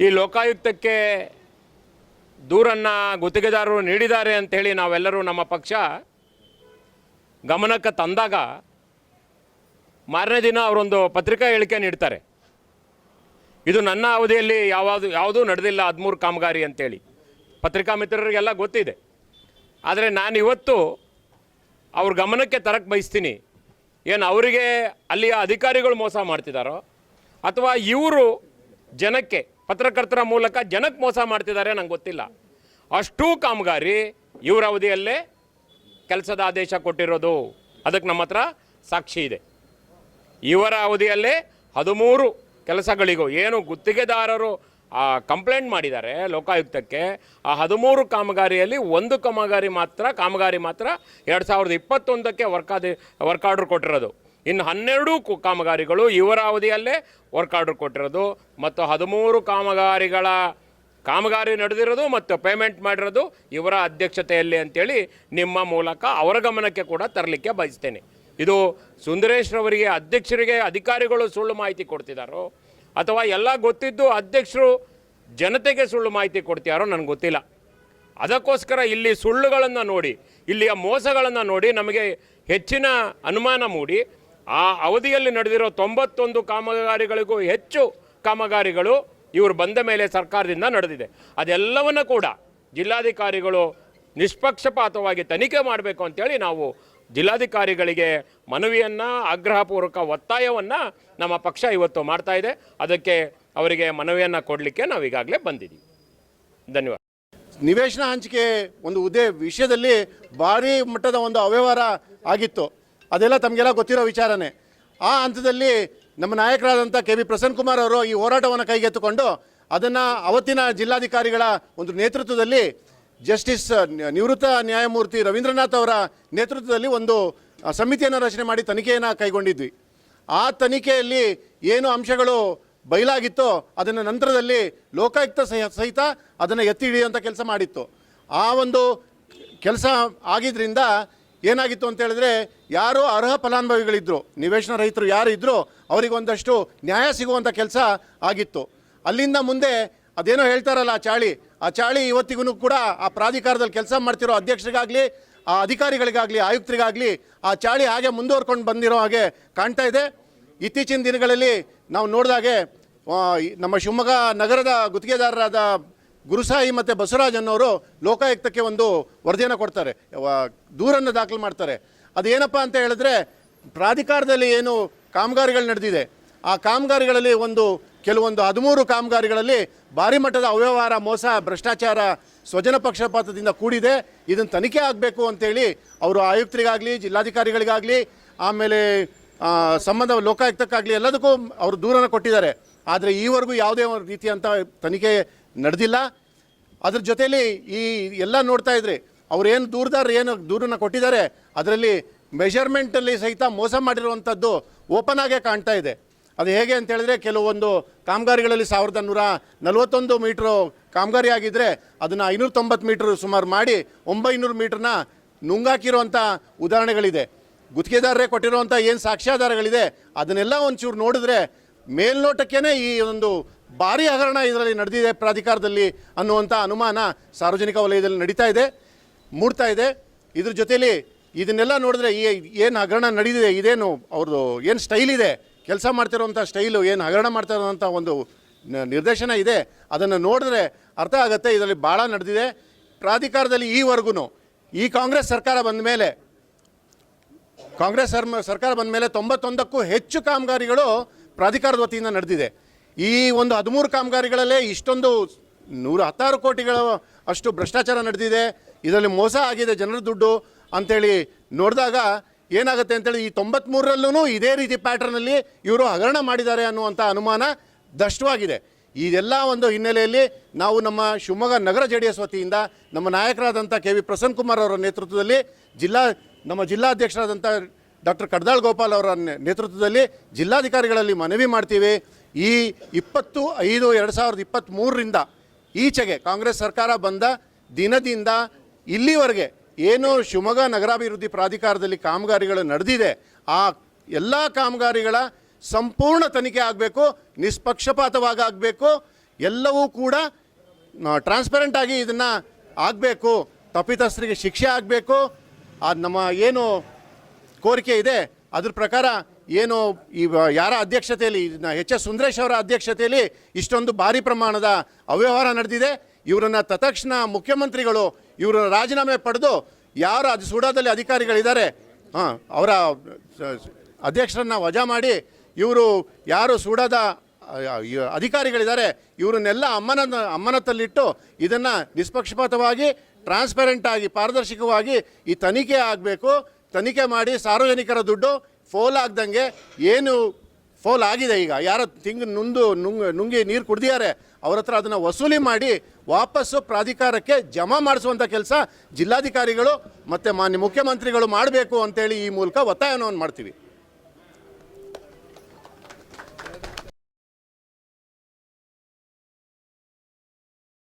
ಈ ಲೋಕಾಯುಕ್ತಕ್ಕೆ ದೂರನ್ನು ಗುತ್ತಿಗೆದಾರರು ನೀಡಿದ್ದಾರೆ ಅಂಥೇಳಿ ನಾವೆಲ್ಲರೂ ನಮ್ಮ ಪಕ್ಷ ಗಮನಕ್ಕೆ ತಂದಾಗ ಮಾರನೇ ದಿನ ಅವರೊಂದು ಪತ್ರಿಕಾ ಹೇಳಿಕೆ ನೀಡ್ತಾರೆ. ಇದು ನನ್ನ ಅವಧಿಯಲ್ಲಿ ಯಾವುದು, ಯಾವುದೂ ನಡೆದಿಲ್ಲ ಹದಿಮೂರು ಕಾಮಗಾರಿ ಅಂತೇಳಿ. ಪತ್ರಿಕಾ ಮಿತ್ರರಿಗೆಲ್ಲ ಗೊತ್ತಿದೆ. ಆದರೆ ನಾನು ಇವತ್ತು ಅವ್ರ ಗಮನಕ್ಕೆ ತರಕ್ಕೆ ಬಯಸ್ತೀನಿ. ಏನು ಅವರಿಗೆ ಅಲ್ಲಿಯ ಅಧಿಕಾರಿಗಳು ಮೋಸ ಮಾಡ್ತಿದ್ದಾರೋ? ಅಥವಾ ಇವರು ಜನಕ್ಕೆ ಪತ್ರಕರ್ತರ ಮೂಲಕ ಜನಕ್ಕೆ ಮೋಸ ಮಾಡ್ತಿದ್ದಾರೆ ನಂಗೆ ಗೊತ್ತಿಲ್ಲ. ಅಷ್ಟೂ ಕಾಮಗಾರಿ ಇವರ ಅವಧಿಯಲ್ಲೇ ಕೆಲಸದ ಆದೇಶ ಕೊಟ್ಟಿರೋದು. ಅದಕ್ಕೆ ನಮ್ಮ ಹತ್ರ ಸಾಕ್ಷಿ ಇದೆ. ಇವರ ಅವಧಿಯಲ್ಲೇ ಹದಿಮೂರು ಕೆಲಸಗಳಿಗೂ ಏನು ಗುತ್ತಿಗೆದಾರರು ಕಂಪ್ಲೇಂಟ್ ಮಾಡಿದ್ದಾರೆ ಲೋಕಾಯುಕ್ತಕ್ಕೆ. ಆ ಹದಿಮೂರು ಕಾಮಗಾರಿಯಲ್ಲಿ ಒಂದು ಕಾಮಗಾರಿ ಮಾತ್ರ ಕಾಮಗಾರಿ ಮಾತ್ರ ಎರಡು ಸಾವಿರದ ಇಪ್ಪತ್ತೊಂದಕ್ಕೆ ವರ್ಕಾದಿ ವರ್ಕ್ ಆರ್ಡ್ರ್ ಕೊಟ್ಟಿರೋದು. ಇನ್ನು ಹನ್ನೆರಡು ಕಾಮಗಾರಿಗಳು ಇವರ ಅವಧಿಯಲ್ಲೇ ವರ್ಕ್ ಆರ್ಡರ್ ಕೊಟ್ಟಿರೋದು ಮತ್ತು ಹದಿಮೂರು ಕಾಮಗಾರಿಗಳ ಕಾಮಗಾರಿ ನಡೆದಿರೋದು ಮತ್ತು ಪೇಮೆಂಟ್ ಮಾಡಿರೋದು ಇವರ ಅಧ್ಯಕ್ಷತೆಯಲ್ಲಿ ಅಂತೇಳಿ ನಿಮ್ಮ ಮೂಲಕ ಅವರ ಗಮನಕ್ಕೆ ಕೂಡ ತರಲಿಕ್ಕೆ ಬಯಸ್ತೇನೆ. ಇದು ಸುಂದರೇಶ್ರವರಿಗೆ ಅಧ್ಯಕ್ಷರಿಗೆ, ಅಧಿಕಾರಿಗಳು ಸುಳ್ಳು ಮಾಹಿತಿ ಕೊಡ್ತಿದ್ದಾರೋ ಅಥವಾ ಎಲ್ಲ ಗೊತ್ತಿದ್ದು ಅಧ್ಯಕ್ಷರು ಜನತೆಗೆ ಸುಳ್ಳು ಮಾಹಿತಿ ಕೊಡ್ತಿದಾರೋ ನನಗೆ ಗೊತ್ತಿಲ್ಲ. ಅದಕ್ಕೋಸ್ಕರ ಇಲ್ಲಿ ಸುಳ್ಳುಗಳನ್ನು ನೋಡಿ, ಇಲ್ಲಿಯ ಮೋಸಗಳನ್ನು ನೋಡಿ ನಮಗೆ ಹೆಚ್ಚಿನ ಅನುಮಾನ ಮೂಡಿ ಆ ಅವಧಿಯಲ್ಲಿ ನಡೆದಿರೋ ತೊಂಬತ್ತೊಂದು ಕಾಮಗಾರಿಗಳಿಗೂ ಹೆಚ್ಚು ಕಾಮಗಾರಿಗಳು ಇವರು ಬಂದ ಮೇಲೆ ಸರ್ಕಾರದಿಂದ ನಡೆದಿದೆ. ಅದೆಲ್ಲವನ್ನು ಕೂಡ ಜಿಲ್ಲಾಧಿಕಾರಿಗಳು ನಿಷ್ಪಕ್ಷಪಾತವಾಗಿ ತನಿಖೆ ಮಾಡಬೇಕು ಅಂತೇಳಿ ನಾವು ಜಿಲ್ಲಾಧಿಕಾರಿಗಳಿಗೆ ಮನವಿಯನ್ನು, ಆಗ್ರಹಪೂರ್ವಕ ಒತ್ತಾಯವನ್ನು ನಮ್ಮ ಪಕ್ಷ ಇವತ್ತು ಮಾಡ್ತಾ ಇದೆ. ಅದಕ್ಕೆ ಅವರಿಗೆ ಮನವಿಯನ್ನು ಕೊಡಲಿಕ್ಕೆ ನಾವು ಈಗಾಗಲೇ ಬಂದಿದ್ದೀವಿ ಧನ್ಯವಾದ. ನಿವೇಶನ ಹಂಚಿಕೆ ಒಂದು ಉದ್ದೇ ವಿಷಯದಲ್ಲಿ ಭಾರಿ ಮಟ್ಟದ ಒಂದು ಅವ್ಯವಹಾರ ಆಗಿತ್ತು. ಅದೆಲ್ಲ ತಮಗೆಲ್ಲ ಗೊತ್ತಿರೋ ವಿಚಾರನೇ. ಆ ಹಂತದಲ್ಲಿ ನಮ್ಮ ನಾಯಕರಾದಂಥ ಕೆ ಬಿ ಪ್ರಸನ್ನ ಕುಮಾರ್ ಅವರು ಈ ಹೋರಾಟವನ್ನು ಕೈಗೆತ್ತಿಕೊಂಡು ಅದನ್ನು ಅವತ್ತಿನ ಜಿಲ್ಲಾಧಿಕಾರಿಗಳ ಒಂದು ನೇತೃತ್ವದಲ್ಲಿ ಜಸ್ಟಿಸ್ ನಿವೃತ್ತ ನ್ಯಾಯಮೂರ್ತಿ ರವೀಂದ್ರನಾಥ್ ಅವರ ನೇತೃತ್ವದಲ್ಲಿ ಒಂದು ಸಮಿತಿಯನ್ನು ರಚನೆ ಮಾಡಿ ತನಿಖೆಯನ್ನು ಕೈಗೊಂಡಿದ್ವಿ. ಆ ತನಿಖೆಯಲ್ಲಿ ಏನು ಅಂಶಗಳು ಬಯಲಾಗಿತ್ತೋ ಅದನ್ನು ನಂತರದಲ್ಲಿ ಲೋಕಾಯುಕ್ತ ಸಹ- ಸಹಿತ ಅದನ್ನು ಎತ್ತಿ ಹಿಡಿಯುವಂಥ ಕೆಲಸ ಮಾಡಿತ್ತು. ಆ ಒಂದು ಕೆಲಸ ಆಗಿದ್ರಿಂದ ಏನಾಗಿತ್ತು ಅಂತ ಹೇಳಿದ್ರೆ, ಯಾರು ಅರ್ಹ ಫಲಾನುಭವಿಗಳಿದ್ರು, ನಿವೇಶನ ರೈತರು ಯಾರು ಇದ್ರೋ ಅವರಿಗೆ ಒಂದಷ್ಟು ನ್ಯಾಯ ಸಿಗುವಂಥ ಕೆಲಸ ಆಗಿತ್ತು. ಅಲ್ಲಿಂದ ಮುಂದೆ ಅದೇನೋ ಹೇಳ್ತಾರಲ್ಲ ಆ ಚಾಳಿ ಆ ಚಾಳಿ ಇವತ್ತಿಗೂ ಕೂಡ ಆ ಪ್ರಾಧಿಕಾರದಲ್ಲಿ ಕೆಲಸ ಮಾಡ್ತಿರೋ ಅಧ್ಯಕ್ಷರಿಗಾಗಲಿ, ಆ ಅಧಿಕಾರಿಗಳಿಗಾಗಲಿ, ಆಯುಕ್ತರಿಗಾಗಲಿ, ಆ ಚಾಳಿ ಹಾಗೆ ಮುಂದುವರ್ಕೊಂಡು ಬಂದಿರೋ ಹಾಗೆ ಕಾಣ್ತಾ ಇದೆ. ಇತ್ತೀಚಿನ ದಿನಗಳಲ್ಲಿ ನಾವು ನೋಡಿದಾಗೆ ನಮ್ಮ ಶಿವಮೊಗ್ಗ ನಗರದ ಗುತ್ತಿಗೆದಾರರಾದ ಗುರುಸಾಯಿ ಮತ್ತು ಬಸವರಾಜ್ ಅನ್ನೋರು ಲೋಕಾಯುಕ್ತಕ್ಕೆ ಒಂದು ವರದಿಯನ್ನು ಕೊಡ್ತಾರೆ. ದೂರನ್ನು ದಾಖಲು ಮಾಡ್ತಾರೆ. ಅದೇನಪ್ಪ ಅಂತ ಹೇಳಿದ್ರೆ, ಪ್ರಾಧಿಕಾರದಲ್ಲಿ ಏನು ಕಾಮಗಾರಿಗಳು ನಡೆದಿದೆ, ಆ ಕಾಮಗಾರಿಗಳಲ್ಲಿ ಒಂದು, ಕೆಲವೊಂದು ಹದಿಮೂರು ಕಾಮಗಾರಿಗಳಲ್ಲಿ ಭಾರಿ ಮಟ್ಟದ ಅವ್ಯವಹಾರ, ಮೋಸ, ಭ್ರಷ್ಟಾಚಾರ, ಸ್ವಜನ ಪಕ್ಷಪಾತದಿಂದ ಕೂಡಿದೆ. ಇದನ್ನು ತನಿಖೆ ಆಗಬೇಕು ಅಂತೇಳಿ ಅವರು ಆಯುಕ್ತರಿಗಾಗಲಿ, ಜಿಲ್ಲಾಧಿಕಾರಿಗಳಿಗಾಗಲಿ, ಆಮೇಲೆ ಸಂಬಂಧ ಲೋಕಾಯುಕ್ತಕ್ಕಾಗಲಿ ಎಲ್ಲದಕ್ಕೂ ಅವರು ದೂರನ ಕೊಟ್ಟಿದ್ದಾರೆ. ಆದರೆ ಈವರೆಗೂ ಯಾವುದೇ ರೀತಿಯಂಥ ತನಿಖೆ ನಡೆದಿಲ್ಲ. ಅದ್ರ ಜೊತೆಯಲ್ಲಿ ಈ ಎಲ್ಲ ನೋಡ್ತಾ ಇದ್ರಿ ಅವ್ರೇನು ದೂರದಾರ ಏನು ದೂರನ್ನ ಕೊಟ್ಟಿದ್ದಾರೆ, ಅದರಲ್ಲಿ ಮೆಷರ್ಮೆಂಟಲ್ಲಿ ಸಹಿತ ಮೋಸ ಮಾಡಿರುವಂಥದ್ದು ಓಪನ್ ಆಗೇ ಕಾಣ್ತಾ ಇದೆ. ಅದು ಹೇಗೆ ಅಂತ ಹೇಳಿದ್ರೆ ಕೆಲವೊಂದು ಕಾಮಗಾರಿಗಳಲ್ಲಿ ಸಾವಿರದ ನೂರ ನಲವತ್ತೊಂದು ಮೀಟ್ರು ಕಾಮಗಾರಿ ಆಗಿದ್ದರೆ ಅದನ್ನು ಐನೂರ ತೊಂಬತ್ತು ಮೀಟ್ರ್ ಸುಮಾರು ಮಾಡಿ ಒಂಬೈನೂರು ಮೀಟ್ರನ್ನ ನುಂಗಾಕಿರುವಂಥ ಉದಾಹರಣೆಗಳಿದೆ. ಗುತ್ತಿಗೆದಾರರೇ ಕೊಟ್ಟಿರುವಂಥ ಏನು ಸಾಕ್ಷ್ಯಾಧಾರಗಳಿದೆ, ಅದನ್ನೆಲ್ಲ ಒಂಚೂರು ನೋಡಿದ್ರೆ ಮೇಲ್ನೋಟಕ್ಕೇ ಈ ಒಂದು ಭಾರಿ ಹಗರಣ ಇದರಲ್ಲಿ ನಡೆದಿದೆ ಪ್ರಾಧಿಕಾರದಲ್ಲಿ ಅನ್ನುವಂಥ ಅನುಮಾನ ಸಾರ್ವಜನಿಕ ವಲಯದಲ್ಲಿ ನಡೀತಾ ಇದೆ, ಮೂಡ್ತಾ ಇದೆ. ಇದ್ರ ಜೊತೆಯಲ್ಲಿ ಇದನ್ನೆಲ್ಲ ನೋಡಿದ್ರೆ ಈ ಏನು ಹಗರಣ ನಡೆದಿದೆ, ಇದೇನು ಅವ್ರದ್ದು ಏನು ಸ್ಟೈಲ್ ಇದೆ, ಕೆಲಸ ಮಾಡ್ತಿರೋವಂಥ ಸ್ಟೈಲು ಏನು ಹಗರಣ ಮಾಡ್ತಾ ಇರೋವಂಥ ಒಂದು ನಿರ್ದೇಶನ ಇದೆ. ಅದನ್ನು ನೋಡಿದ್ರೆ ಅರ್ಥ ಆಗುತ್ತೆ, ಇದರಲ್ಲಿ ಭಾಳ ನಡೆದಿದೆ. ಪ್ರಾಧಿಕಾರದಲ್ಲಿ ಈವರೆಗೂ ಈ ಕಾಂಗ್ರೆಸ್ ಸರ್ಕಾರ ಬಂದ ಮೇಲೆ, ಕಾಂಗ್ರೆಸ್ ಸರ್ಕಾರ ಬಂದ ಮೇಲೆ ತೊಂಬತ್ತೊಂದಕ್ಕೂ ಹೆಚ್ಚು ಕಾಮಗಾರಿಗಳು ಪ್ರಾಧಿಕಾರದ ವತಿಯಿಂದ ನಡೆದಿದೆ. ಈ ಒಂದು ಹದಿಮೂರು ಕಾಮಗಾರಿಗಳಲ್ಲೇ ಇಷ್ಟೊಂದು ನೂರ ಹತ್ತಾರು ಕೋಟಿಗಳ ಅಷ್ಟು ಭ್ರಷ್ಟಾಚಾರ ನಡೆದಿದೆ. ಇದರಲ್ಲಿ ಮೋಸ ಆಗಿದೆ ಜನರ ದುಡ್ಡು ಅಂಥೇಳಿ ನೋಡಿದಾಗ ಏನಾಗುತ್ತೆ ಅಂತೇಳಿ ಈ ತೊಂಬತ್ಮೂರರಲ್ಲೂ ಇದೇ ರೀತಿ ಪ್ಯಾಟ್ರನಲ್ಲಿ ಇವರು ಹಗರಣ ಮಾಡಿದ್ದಾರೆ ಅನ್ನುವಂಥ ಅನುಮಾನ ದಷ್ಟವಾಗಿದೆ. ಇದೆಲ್ಲ ಒಂದು ಹಿನ್ನೆಲೆಯಲ್ಲಿ ನಾವು ನಮ್ಮ ಶಿವಮೊಗ್ಗ ನಗರ ಜೆ ಡಿ ಎಸ್ ವತಿಯಿಂದ ನಮ್ಮ ನಾಯಕರಾದಂಥ ಕೆ ವಿ ಪ್ರಸನ್ನ ಕುಮಾರ್ ಅವರ ನೇತೃತ್ವದಲ್ಲಿ ಜಿಲ್ಲಾ, ನಮ್ಮ ಜಿಲ್ಲಾಧ್ಯಕ್ಷರಾದಂಥ ಡಾಕ್ಟರ್ ಕಡ್ದಾಳ್ ಗೋಪಾಲ್ ಅವರ ನೇತೃತ್ವದಲ್ಲಿ ಜಿಲ್ಲಾಧಿಕಾರಿಗಳಲ್ಲಿ ಮನವಿ ಮಾಡ್ತೀವಿ. ಈ ಇಪ್ಪತ್ತು, ಐದು, ಎರಡು ಸಾವಿರದ ಇಪ್ಪತ್ತ್ಮೂರರಿಂದ ಈಚೆಗೆ ಕಾಂಗ್ರೆಸ್ ಸರ್ಕಾರ ಬಂದ ದಿನದಿಂದ ಇಲ್ಲಿವರೆಗೆ ಏನು ಶಿವಮೊಗ್ಗ ನಗರಾಭಿವೃದ್ಧಿ ಪ್ರಾಧಿಕಾರದಲ್ಲಿ ಕಾಮಗಾರಿಗಳು ನಡೆದಿದೆ. ಆ ಎಲ್ಲ ಕಾಮಗಾರಿಗಳ ಸಂಪೂರ್ಣ ತನಿಖೆ ಆಗಬೇಕು, ನಿಷ್ಪಕ್ಷಪಾತವಾಗಿ ಆಗಬೇಕು, ಎಲ್ಲವೂ ಕೂಡ ಟ್ರಾನ್ಸ್ಪರೆಂಟಾಗಿ ಇದನ್ನು ಆಗಬೇಕು. ತಪ್ಪಿತಸ್ಥರಿಗೆ ಶಿಕ್ಷೆ ಆಗಬೇಕು. ಅದು ನಮ್ಮ ಏನು ಕೋರಿಕೆ ಇದೆ, ಅದ್ರ ಪ್ರಕಾರ ಏನು ಈ ಯಾರ ಅಧ್ಯಕ್ಷತೆಯಲ್ಲಿ ಎಚ್ ಎಸ್ ಸುಂದರೇಶ್ ಅವರ ಅಧ್ಯಕ್ಷತೆಯಲ್ಲಿ ಇಷ್ಟೊಂದು ಭಾರಿ ಪ್ರಮಾಣದ ಅವ್ಯವಹಾರ ನಡೆದಿದೆ. ಇವರನ್ನು ತತ್ಕ್ಷಣ ಮುಖ್ಯಮಂತ್ರಿಗಳು ಇವರ ರಾಜೀನಾಮೆ ಪಡೆದು ಯಾರು ಅದು ಸುಡಾದಲ್ಲಿ ಅಧಿಕಾರಿಗಳಿದ್ದಾರೆ, ಹಾಂ, ಅವರ ಅಧ್ಯಕ್ಷರನ್ನ ವಜಾ ಮಾಡಿ ಇವರು ಯಾರು ಸೂಡಾದ ಅಧಿಕಾರಿಗಳಿದ್ದಾರೆ, ಇವರನ್ನೆಲ್ಲ ಅಮ್ಮನ ಅಮ್ಮನತ್ತಲ್ಲಿಟ್ಟು ಇದನ್ನು ನಿಷ್ಪಕ್ಷಪಾತವಾಗಿ ಟ್ರಾನ್ಸ್ಪರೆಂಟ್ ಆಗಿ, ಪಾರದರ್ಶಕವಾಗಿ ಈ ತನಿಖೆ ಆಗಬೇಕು. ತನಿಖೆ ಮಾಡಿ ಸಾರ್ವಜನಿಕರ ದುಡ್ಡು ಫೋಲ್ ಆಗ್ದಂಗೆ ಏನು ಫೋಲ್ ಆಗಿದೆ ಈಗ. ಯಾರೋ ತಿಂಗ್ ನುಂದು ನುಂಗ್ ನುಂಗಿ ನೀರು ಕುಡ್ದಿದ್ದಾರೆ. ಅವ್ರ ಹತ್ರ ಅದನ್ನು ವಸೂಲಿ ಮಾಡಿ ವಾಪಸ್ಸು ಪ್ರಾಧಿಕಾರಕ್ಕೆ ಜಮಾ ಮಾಡಿಸುವಂಥ ಕೆಲಸ ಜಿಲ್ಲಾಧಿಕಾರಿಗಳು ಮತ್ತು ಮಾನ್ಯ ಮುಖ್ಯಮಂತ್ರಿಗಳು ಮಾಡಬೇಕು ಅಂತೇಳಿ ಈ ಮೂಲಕ ಒತ್ತಾಯವನ್ನು ಮಾಡ್ತೀವಿ.